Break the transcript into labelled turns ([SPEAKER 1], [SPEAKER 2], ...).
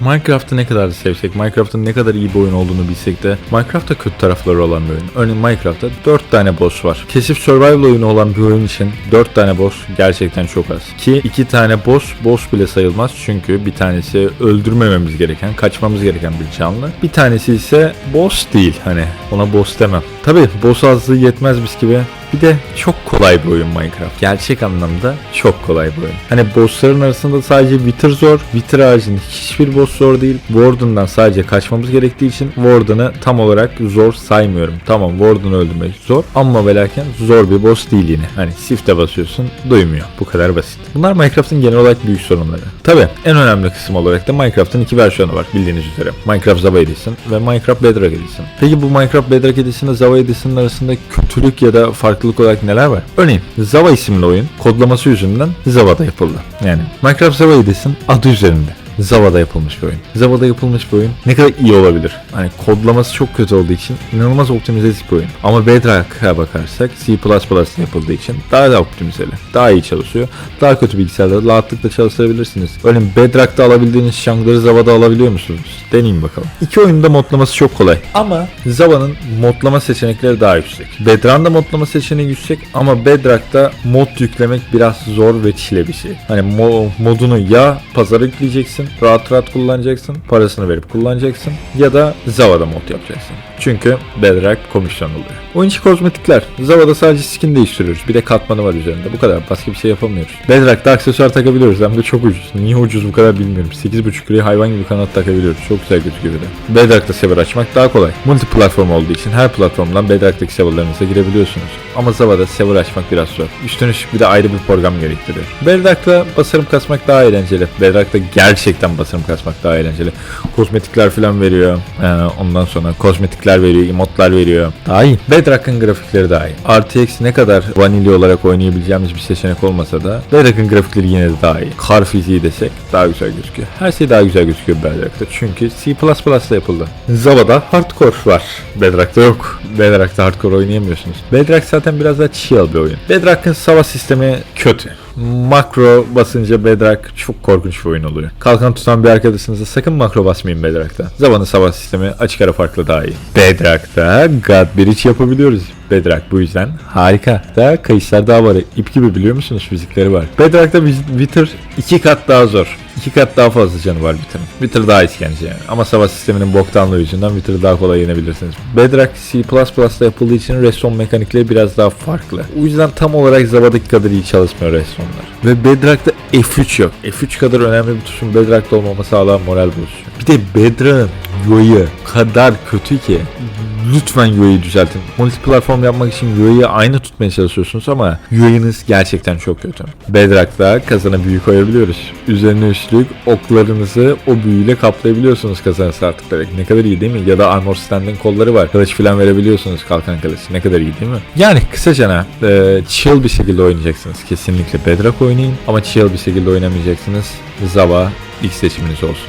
[SPEAKER 1] Minecraft'ı ne kadar da sevsek, Minecraft'ın ne kadar iyi bir oyun olduğunu bilsek de Minecraft'ta kötü tarafları olan bir oyun. Örneğin Minecraft'ta 4 tane boss var. Kesif survival oyunu olan bir oyun için 4 tane boss gerçekten çok az. Ki 2 tane boss, boss bile sayılmaz çünkü bir tanesi öldürmememiz gereken, kaçmamız gereken bir canlı. Bir tanesi ise boss değil hani ona boss demem. Tabi boss azlığı yetmez biz gibi bir de çok kolay bir oyun Minecraft. Gerçek anlamda çok kolay bir oyun. Hani bossların arasında sadece Wither zor. Wither haricinde hiçbir boss zor değil. Warden'dan sadece kaçmamız gerektiği için Warden'ı tam olarak zor saymıyorum. Tamam Warden'ı öldürmek zor ama ve lakin zor bir boss değil yine. Hani shift'e basıyorsun duymuyor. Bu kadar basit. Bunlar Minecraft'ın genel olarak büyük sorunları. Tabi en önemli kısım olarak da Minecraft'ın iki versiyonu var bildiğiniz üzere. Minecraft Java Edition ve Minecraft Bedrock Edition. Peki bu Minecraft Bedrock Edition ile Java Edition arasında kötülük ya da farklılık olarak neler var? Örneğin Java isimli oyun kodlaması yüzünden Java'da yapıldı. Yani Minecraft Java Edition adı üzerinde. Java'da yapılmış bir oyun. Java'da yapılmış bir oyun ne kadar iyi olabilir? Hani kodlaması çok kötü olduğu için inanılmaz optimize bir oyun. Ama Bedrock'a bakarsak C++ yapıldığı için daha da optimizeli. Daha iyi çalışıyor. Daha kötü bilgisayarlarda rahatlıkla çalıştırabilirsiniz. Örneğin Bedrock'ta alabildiğiniz şangları Java'da alabiliyor musunuz? Deneyin bakalım. İki oyunda modlaması çok kolay. Ama Java'nın modlama seçenekleri daha yüksek. Bedrock'ın da modlama seçeneği yüksek ama Bedrock'ta mod yüklemek biraz zor ve çile bir şey. Hani mo- modunu ya pazara yükleyeceksin, rahat rahat kullanacaksın, parasını verip kullanacaksın ya da Java'da mod yapacaksın. Çünkü Bedrock komisyon oluyor. Oyun içi kozmetikler. Java'da sadece skin değiştiriyoruz. Bir de katmanı var üzerinde. Bu kadar. Başka bir şey yapamıyoruz. Bedrock'ta aksesuar takabiliyoruz. Hem de çok ucuz. Niye ucuz bu kadar bilmiyorum. 8.5 liraya hayvan gibi kanat takabiliyoruz. Çok güzel gözüküyor bir de. Bedrock'ta server açmak daha kolay. Multi platform olduğu için her platformdan Bedrock'taki serverlarınıza girebiliyorsunuz. Ama Java'da server açmak biraz zor. Üstüne üstlük bir de ayrı bir program gerektiriyor. Bedrock'ta basarım kasmak daha eğlenceli. Bedrock'ta gerçekten basarım kasmak daha eğlenceli. Kozmetikler falan veriyor. Ee, ondan sonra kozmetikler veriyor, emotlar veriyor. Daha iyi. Bedrock'ın grafikleri daha iyi. RTX ne kadar vanilya olarak oynayabileceğimiz bir seçenek olmasa da Bedrock'ın grafikleri yine de daha iyi. Kar fiziği desek daha güzel gözüküyor. Her şey daha güzel gözüküyor Bedrock'ta. Çünkü C++'da yapıldı. Java'da hardcore var. Bedrock'ta yok. Bedrock'ta hardcore oynayamıyorsunuz. Bedrock zaten biraz daha chill bir oyun. Bedrock'ın savaş sistemi kötü. Makro basınca Bedrock çok korkunç bir oyun oluyor. Kalkan tutan bir arkadaşınıza sakın makro basmayın Bedrock'ta. Zamanın savaş sistemi açık ara farklı daha iyi. Bedrock'ta God Bridge yapabiliyoruz. Bedrock bu yüzden harika. Da kayışlar daha var. İp gibi biliyor musunuz fizikleri var. Bedrock'ta Wither iki kat daha zor. İki kat daha fazla canı var Wither'ın. Wither daha işkence yani. Ama savaş sisteminin boktanlığı yüzünden Wither'ı daha kolay yenebilirsiniz. Bedrock C++'da yapıldığı için respawn mekanikleri biraz daha farklı. O yüzden tam olarak Java'daki kadar iyi çalışmıyor respawnlar. Ve Bedrock'ta F3 yok. F3 kadar önemli bir tuşun Bedrock'ta olmaması hala moral bozucu. Bir de Bedrock'ın UI'ı kadar kötü ki lütfen UI'yi düzeltin. Multi platform yapmak için UI'yi aynı tutmaya çalışıyorsunuz ama UI'niz gerçekten çok kötü. Bedrock'ta kazana büyü koyabiliyoruz. Üzerine üstlük oklarınızı o büyüyle kaplayabiliyorsunuz kazanı sartıklarak. Ne kadar iyi değil mi? Ya da armor stand'in kolları var. Kılıç falan verebiliyorsunuz kalkan kılıç. Ne kadar iyi değil mi? Yani kısaca e, chill bir şekilde oynayacaksınız. Kesinlikle Bedrock oynayın ama chill bir şekilde oynamayacaksınız. Zava ilk seçiminiz olsun.